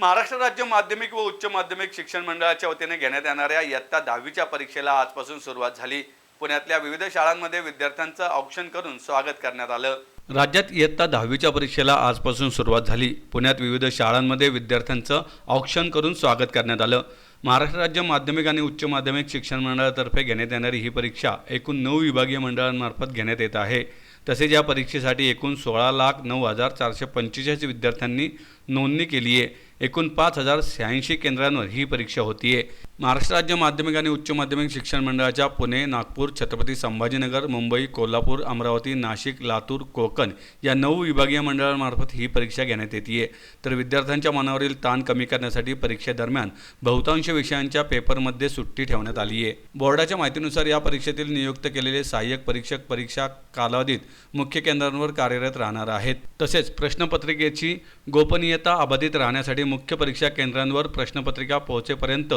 महाराष्ट्र राज्य माध्यमिक व उच्च माध्यमिक शिक्षण मंडळाच्या वतीने घेण्यात येणाऱ्या इयत्ता दहावीच्या परीक्षेला आजपासून सुरुवात झाली. पुण्यातल्या विविध शाळांमध्ये विद्यार्थ्यांचं औक्षण करून स्वागत करण्यात आलं. राज्यात इयत्ता दहावीच्या परीक्षेला आजपासून सुरुवात झाली. पुण्यात विविध शाळांमध्ये विद्यार्थ्यांचं औक्षण करून स्वागत करण्यात आलं. महाराष्ट्र राज्य माध्यमिक आणि उच्च माध्यमिक शिक्षण मंडळातर्फे घेण्यात येणारी ही परीक्षा एकूण नऊ विभागीय मंडळांमार्फत घेण्यात येत आहे. तसेच या परीक्षेसाठी एकूण सोळा लाख नऊ हजार चारशे पंचेचाळीस विद्यार्थ्यांनी नोंदणी केली आहे. एकूण पाच हजार शहाऐंशी केंद्रांवर ही परीक्षा होतीये. महाराष्ट्र राज्य माध्यमिक आणि उच्च माध्यमिक शिक्षण मंडळाच्या पुणे नागपूर छत्रपती संभाजीनगर मुंबई कोल्हापूर अमरावती नाशिक लातूर कोकण या नऊ विभागीय मंडळांमार्फत ही परीक्षा घेण्यात येते तर विद्यार्थ्यांच्या मनावरील ताण कमी करण्यासाठी परीक्षेदरम्यान बहुतांश विषयांच्या पेपरमध्ये सुट्टी ठेवण्यात आली आहे बोर्डाच्या माहितीनुसार या परीक्षेतील नियुक्त केलेले सहाय्यक परीक्षक परीक्षा कालावधीत मुख्य केंद्रांवर कार्यरत राहणार आहेत. तसेच प्रश्नपत्रिकेची गोपनीयता अबाधित राहण्यासाठी मुख्य परीक्षा केंद्रांवर प्रश्नपत्रिका पोहोचेपर्यंत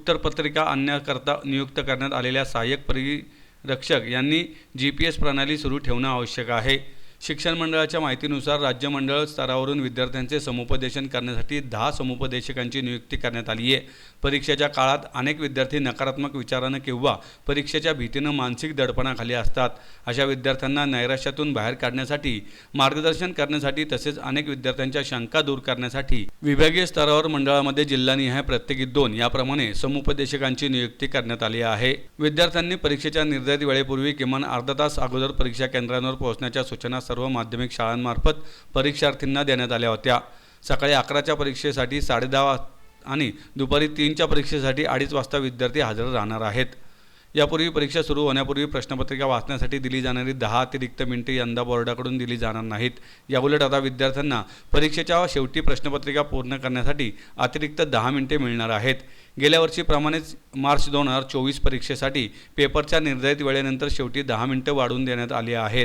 उत्तरपत्रिका आणण्याकरता नियुक्त करण्यात आलेल्या सहाय्यक परिरक्षक यांनी जी पी एस प्रणाली सुरू ठेवणं आवश्यक आहे. शिक्षण मंडळाच्या माहितीनुसार राज्य मंडळ स्तरावरून विद्यार्थ्यांचे समुपदेशन करण्यासाठी दहा समुपदेशकांची नियुक्ती करण्यात आली आहे. परीक्षेच्या काळात अनेक विद्यार्थी नकारात्मक विचारानं किंवा परीक्षेच्या भीतीनं मानसिक दडपणाखाली असतात. अशा विद्यार्थ्यांना नैराश्यातून बाहेर काढण्यासाठी मार्गदर्शन करण्यासाठी तसेच अनेक विद्यार्थ्यांच्या शंका दूर करण्यासाठी विभागीय स्तरावर मंडळामध्ये जिल्हानिहाय प्रत्येकी दोन याप्रमाणे समुपदेशकांची नियुक्ती करण्यात आली आहे. विद्यार्थ्यांनी परीक्षेच्या निर्धारित वेळेपूर्वी किमान अर्धा तास अगोदर परीक्षा केंद्रांवर पोहोचण्याच्या सूचना सर्व माध्यमिक शाळांमार्फत परीक्षार्थींना देण्यात आल्या होत्या. सकाळी अकराच्या परीक्षेसाठी साडेदहा आणि दुपारी तीनच्या परीक्षेसाठी अडीच वाजता विद्यार्थी हजर राहणार आहेत. यापूर्वी परीक्षा सुरू होण्यापूर्वी प्रश्नपत्रिका वाचण्यासाठी दिली जाणारी दहा अतिरिक्त मिनिटे यंदा बोर्डाकडून दिली जाणार नाहीत. याउलट आता विद्यार्थ्यांना परीक्षेच्या शेवटी प्रश्नपत्रिका पूर्ण करण्यासाठी अतिरिक्त दहा मिनिटे मिळणार आहेत. गेल्या वर्षीप्रमाणेच मार्च दोन हजार चोवीस परीक्षेसाठी पेपरच्या निर्धारित वेळेनंतर शेवटी दहा मिनिटं वाढवून देण्यात आली आहेत.